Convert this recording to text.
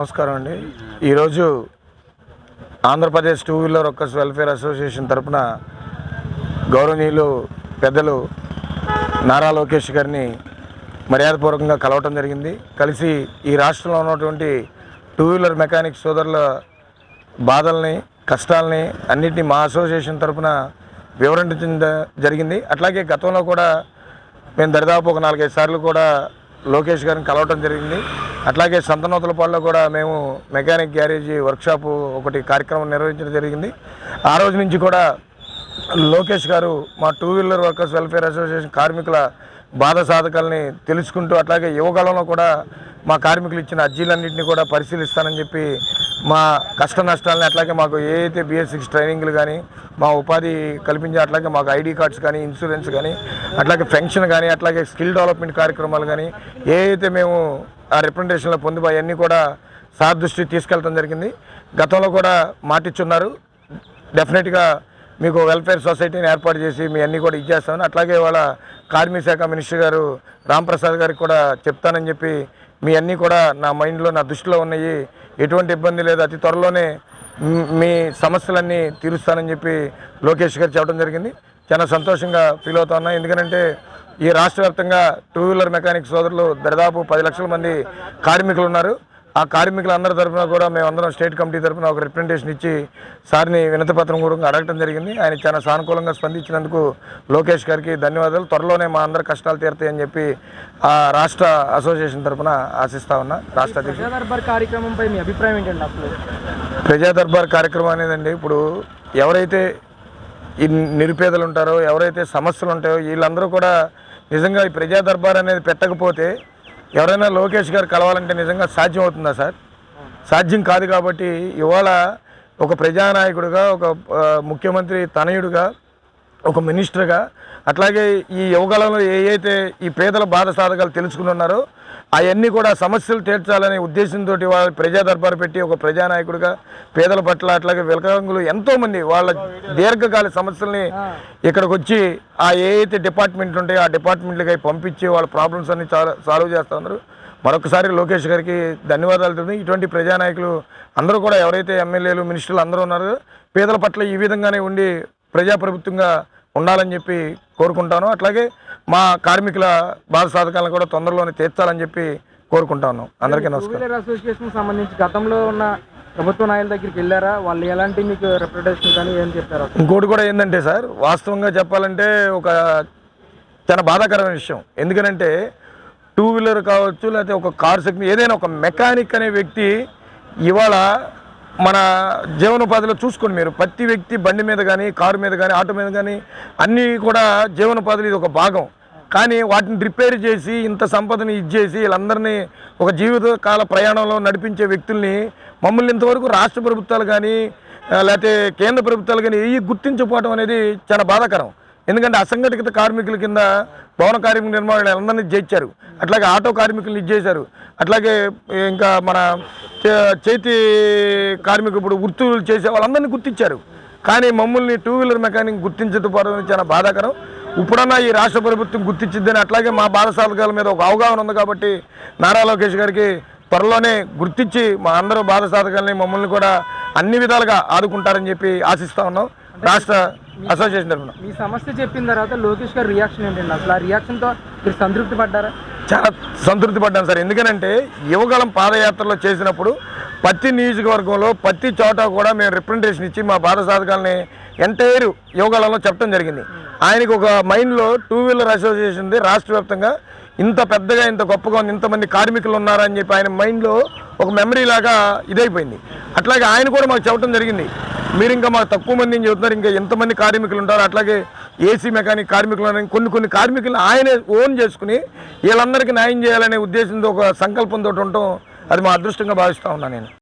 నమస్కారం అండి. ఈరోజు Andhra Pradesh two wheeler workers welfare association తరపున గౌరవనీయులు పెద్దలు నారా లోకేష్ గారిని మర్యాదపూర్వకంగా కలవటం జరిగింది. కలిసి ఈ రాష్ట్రంలో ఉన్నటువంటి టూ వీలర్ మెకానిక్ సోదరుల బాధల్ని కష్టాలని అన్నిటినీ మా అసోసియేషన్ తరపున వివరించడం జరిగింది. అట్లాగే గతంలో కూడా మేము దరిదాపు ఒక నాలుగైదు సార్లు కూడా లోకేష్ గారిని కలవటం జరిగింది. అట్లాగే సంతనోతులపాల్లో కూడా మేము మెకానిక్ గ్యారేజీ వర్క్షాప్ ఒకటి కార్యక్రమం నిర్వహించడం జరిగింది. ఆ రోజు నుంచి కూడా లోకేష్ గారు మా two wheeler workers welfare association కార్మికుల బాధ సాధకాలని తెలుసుకుంటూ అట్లాగే యువకాలంలో కూడా మా కార్మికులు ఇచ్చిన అర్జీలన్నింటినీ కూడా పరిశీలిస్తానని చెప్పి మా కష్ట నష్టాలని అట్లాగే మాకు ఏ అయితే బిఎస్ సిక్స్ ట్రైనింగ్లు కానీ మా ఉపాధి కల్పించే అట్లాగే మాకు ఐడి కార్డ్స్ కానీ ఇన్సూరెన్స్ కానీ అట్లాగే పెన్షన్ కానీ అట్లాగే స్కిల్ డెవలప్మెంట్ కార్యక్రమాలు కానీ ఏ అయితే మేము ఆ రిప్రజెంటేషన్లో పొంది అవన్నీ కూడా సార్ దృష్టికి తీసుకెళ్ళడం జరిగింది. గతంలో కూడా మాటిచ్చున్నారు. డెఫినెట్గా మీకు వెల్ఫేర్ సొసైటీని ఏర్పాటు చేసి మీ అన్నీ కూడా ఇచ్చేస్తామని అట్లాగే వాళ్ళ కార్మిక శాఖ మినిస్టర్ గారు రాంప్రసాద్ గారికి కూడా చెప్తానని చెప్పి మీ అన్నీ కూడా నా మైండ్లో నా దృష్టిలో ఉన్నాయి. ఎటువంటి ఇబ్బంది లేదు. అతి త్వరలోనే మీ సమస్యలన్నీ తీరుస్తానని చెప్పి లోకేష్ గారు చెప్పడం జరిగింది. చాలా సంతోషంగా ఫీల్ అవుతా ఉన్నా. ఎందుకంటే ఈ రాష్ట్ర వ్యాప్తంగా టూ వీలర్ మెకానిక్ సోదరులు దాదాపు పది లక్షల మంది కార్మికులు ఉన్నారు. ఆ కార్మికులందరి తరఫున కూడా మేమందరం స్టేట్ కమిటీ తరఫున ఒక రిప్రజెంటేషన్ ఇచ్చి సార్ని వినతిపత్రం కూడా అడగటం జరిగింది. ఆయన చాలా సానుకూలంగా స్పందించినందుకు లోకేష్ గారికి ధన్యవాదాలు. త్వరలోనే మా అందరి కష్టాలు తీరుతాయని చెప్పి ఆ రాష్ట్ర అసోసియేషన్ తరఫున ఆశిస్తా ఉన్నా. రాష్ట్ర అధ్యక్షుడు. ప్రజా దర్బార్ కార్యక్రమంపై మీ అభిప్రాయం ఏంటండి అసలు? ప్రజా దర్బార్ కార్యక్రమం అనేదండి ఇప్పుడు ఎవరైతే ఈ నిరుపేదలు ఉంటారో ఎవరైతే సమస్యలు ఉంటాయో వీళ్ళందరూ కూడా నిజంగా ఈ ప్రజా దర్బార్ అనేది పెట్టకపోతే ఎవరైనా లోకేష్ గారు కలవాలంటే నిజంగా సాధ్యం అవుతుందా సార్? సాధ్యం కాదు కాబట్టి ఇవాళ ఒక ప్రజానాయకుడిగా ఒక ముఖ్యమంత్రి తనయుడిగా ఒక మినిస్టర్గా. అట్లాగే ఈ యువకాలంలో ఏ అయితే ఈ పేదల బాధ సాధకాలు తెలుసుకుని ఉన్నారో అవన్నీ కూడా సమస్యలు తీర్చాలనే ఉద్దేశంతో వాళ్ళ ప్రజా దర్బారు పెట్టి ఒక ప్రజానాయకుడిగా పేదల పట్ల అట్లాగే వికలాంగులు ఎంతోమంది వాళ్ళ దీర్ఘకాల సమస్యల్ని ఇక్కడికి వచ్చి ఆ ఏ అయితే డిపార్ట్మెంట్ ఉంటాయో ఆ డిపార్ట్మెంట్లకి పంపించి వాళ్ళ ప్రాబ్లమ్స్ అన్ని సాల్వ్ చేస్తూ ఉన్నారు. మరొకసారి లోకేష్ గారికి ధన్యవాదాలు తెలుపు ఇటువంటి ప్రజానాయకులు అందరూ కూడా ఎవరైతే ఎమ్మెల్యేలు మినిస్టర్లు అందరూ ఉన్నారో పేదల పట్ల ఈ విధంగానే ఉండి ప్రజాప్రభుత్వంగా ఉండాలని చెప్పి కోరుకుంటాను. అట్లాగే మా కార్మికుల బాధ సాధకాలను కూడా తొందరలోనే తీర్చాలని చెప్పి కోరుకుంటాను. అందరికీ నమస్కారం. అసోసియేషన్ సంబంధించి గతంలో ఉన్న ప్రభుత్వ నాయకుల దగ్గరికి వెళ్ళారా? వాళ్ళు ఎలాంటి మీకు రిప్రజెంటేషన్ కానీ ఏం చెప్పారు ఇంకోటి కూడా ఏంటంటే సార్ వాస్తవంగా చెప్పాలంటే ఒక చాలా బాధాకరమైన విషయం. ఎందుకనంటే టూ వీలర్ కావచ్చు లేకపోతే ఒక కార్ సెక్షన్ ఏదైనా ఒక మెకానిక్ అనే వ్యక్తి ఇవాళ మన జీవనోపాధిలో చూసుకోండి మీరు ప్రతి వ్యక్తి బండి మీద కానీ కారు మీద కానీ ఆటో మీద కానీ అన్నీ కూడా జీవనోపాధులు ఇది ఒక భాగం. కానీ వాటిని రిపేర్ చేసి ఇంత సంపదని ఇచ్చేసి వీళ్ళందరినీ ఒక జీవిత కాల ప్రయాణంలో నడిపించే వ్యక్తుల్ని మమ్మల్ని ఇంతవరకు రాష్ట్ర ప్రభుత్వాలు కానీ లేకపోతే కేంద్ర ప్రభుత్వాలు కానీ ఏ గుర్తించకపోవడం అనేది చాలా బాధాకరం. ఎందుకంటే అసంఘటిత కార్మికుల కింద భవన కార్మిక నిర్మాణాలు అందరినీ చేర్చారు అట్లాగే ఆటో కార్మికులను ఇచ్చేశారు అట్లాగే ఇంకా మన చే- చేతి కార్మికులు ఇప్పుడు వృత్తులు చేసే వాళ్ళందరినీ గుర్తించారు. కానీ మమ్మల్ని టూ వీలర్ మెకానిక్ గుర్తించకపోవడం చాలా బాధాకరం. ఇప్పుడన్నా ఈ రాష్ట్ర ప్రభుత్వం గుర్తించిద్దని అట్లాగే మా బాధ సాధకాల మీద ఒక అవగాహన ఉంది కాబట్టి నారా లోకేష్ గారికి త్వరలోనే గుర్తించి మా అందరూ బాధ సాధకాలని మమ్మల్ని కూడా అన్ని విధాలుగా ఆదుకుంటారని చెప్పి ఆశిస్తూ ఉన్నాం. రాష్ట్ర అసోసియేషన్ తరఫున. మీ సమస్య చెప్పిన తర్వాత లోకేష్ గారి రియాక్షన్ ఏంటండి అసలు ఆ రియాక్షన్తో మీరు సంతృప్తి పడ్డారా? చాలా సంతృప్తి పడ్డాను సార్. ఎందుకనంటే యువగలం పాదయాత్రలో చేసినప్పుడు ప్రతి నియోజకవర్గంలో ప్రతి చోట కూడా మేము రిప్రజెంటేషన్ ఇచ్చి మా బాధ సాధకాలని ఎంటైర్ యువగలంలో చెప్పడం జరిగింది. ఆయనకు ఒక మైండ్లో టూ వీలర్ అసోసియేషన్ ఉంది. రాష్ట్ర వ్యాప్తంగా ఇంత పెద్దగా ఇంత గొప్పగా ఉంది ఇంతమంది కార్మికులు ఉన్నారని చెప్పి ఆయన మైండ్లో ఒక మెమరీ లాగా ఇదైపోయింది. అట్లాగే ఆయన కూడా మాకు చెప్పడం జరిగింది. మీరు ఇంకా మాకు తక్కువ మందిని చెబుతున్నారు? ఇంకా ఎంతమంది కార్మికులు ఉంటారు? అట్లాగే ఏసీ మెకానిక్ కార్మికులు కొన్ని కొన్ని కార్మికులను ఆయనే ఓన్ చేసుకుని వీళ్ళందరికీ న్యాయం చేయాలనే ఉద్దేశంతో ఒక సంకల్పంతో ఉండటం అది మా అదృష్టంగా భావిస్తూ ఉన్నాను నేను.